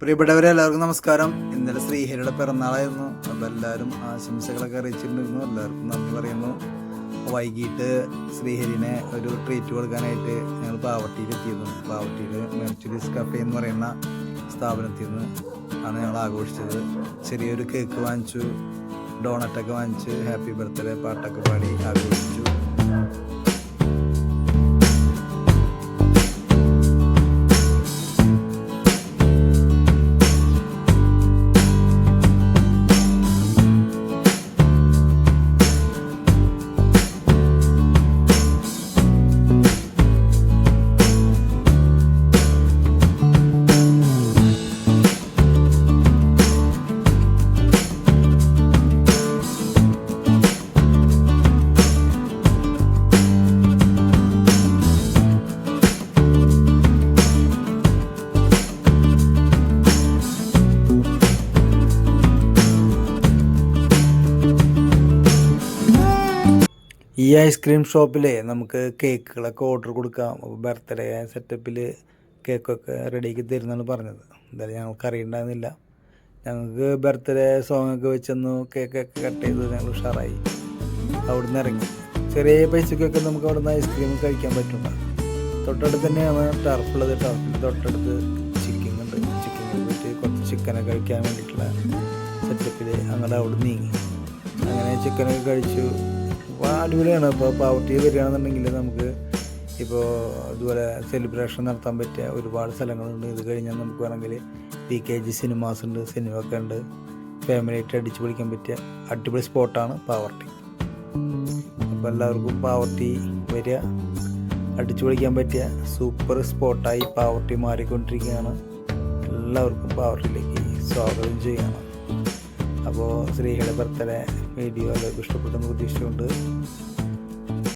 പ്രിയപ്പെട്ടവരെ എല്ലാവർക്കും നമസ്കാരം. ഇന്നലെ ശ്രീഹരിയുടെ പിറന്നാളായിരുന്നു. അപ്പോൾ എല്ലാവരും ആശംസകളൊക്കെ അറിയിച്ചിട്ടുണ്ടായിരുന്നു. എല്ലാവർക്കും നന്ദി പറയുന്നു. വൈകിട്ട് ശ്രീഹരിനെ ഒരു ട്രീറ്റ് കൊടുക്കാനായിട്ട് ഞങ്ങൾ പാവട്ടിയിൽ എത്തിയിരുന്നു. പാവട്ടിയിൽ മെർച്ചുരീസ് കഫേ എന്ന് പറയുന്ന സ്ഥാപനത്തിൽ നിന്ന് ആണ് ഞങ്ങൾ ആഘോഷിച്ചത്. ചെറിയൊരു കേക്ക് വാങ്ങിച്ചു. ഡോണറ്റൊക്കെ വാങ്ങിച്ച് ഹാപ്പി ബർത്ത്ഡേ പാട്ടൊക്കെ പാടി ആഘോഷിച്ചു. ഈ ഐസ്ക്രീം ഷോപ്പിലെ നമുക്ക് കേക്കുകളൊക്കെ ഓർഡർ കൊടുക്കാം. അപ്പോൾ ബർത്ത്ഡേ സെറ്റപ്പിൽ കേക്കൊക്കെ റെഡിയാക്കി തരുന്നാണ് പറഞ്ഞത്. എന്തായാലും ഞങ്ങൾക്ക് അറിയണ്ടായിരുന്നില്ല. ഞങ്ങൾക്ക് ബർത്ത്ഡേ സോങ് ഒക്കെ വെച്ചെന്നു കേക്കൊക്കെ കട്ട് ചെയ്ത് ഞങ്ങൾ ഉഷാറായി. അവിടെ നിന്ന് ഇറങ്ങി. ചെറിയ പൈസക്കൊക്കെ നമുക്ക് അവിടെ നിന്ന് ഐസ്ക്രീം കഴിക്കാൻ പറ്റുന്ന. തൊട്ടടുത്ത് തന്നെയാണ് ടർഫുള്ളത് ടർഫിൽ തൊട്ടടുത്ത് ചിക്കൻ ഉണ്ട്. ചിക്കൻ പോയിട്ട് കുറച്ച് ചിക്കനൊക്കെ കഴിക്കാൻ വേണ്ടിയിട്ടുള്ള സെറ്റപ്പിൽ അങ്ങനെ അവിടെ നീങ്ങി. അങ്ങനെ ചിക്കനൊക്കെ കഴിച്ചു. അപ്പോൾ അടിപൊളിയാണ്. ഇപ്പോൾ പാവർട്ടി വരികയാണെന്നുണ്ടെങ്കിൽ നമുക്ക് ഇപ്പോൾ ഇതുപോലെ സെലിബ്രേഷൻ നടത്താൻ പറ്റിയ ഒരുപാട് സ്ഥലങ്ങളുണ്ട്. ഇത് കഴിഞ്ഞാൽ നമുക്ക് വേണമെങ്കിൽ പി കെ ജി സിനിമാസ് ഉണ്ട് സിനിമ ഒക്കെ ഉണ്ട്. ഫാമിലിയായിട്ട് അടിച്ചു പൊളിക്കാൻ പറ്റിയ അടിപൊളി സ്പോട്ടാണ് പാവർട്ടി അപ്പോൾ എല്ലാവർക്കും പാവർട്ടി വരിക അടിച്ചു പൊളിക്കാൻ പറ്റിയ സൂപ്പർ സ്പോട്ടായി പാവർട്ടി മാറിക്കൊണ്ടിരിക്കുകയാണ്. എല്ലാവർക്കും പാവർട്ടിയിലേക്ക് സ്വാഗതം ചെയ്യണം അപ്പോൾ സ്ത്രീകളുടെ ബർത്ത്ഡേ വീഡിയോ എല്ലാവർക്കും ഇഷ്ടപ്പെട്ടെന്ന് പ്രതീക്ഷിച്ചുകൊണ്ട്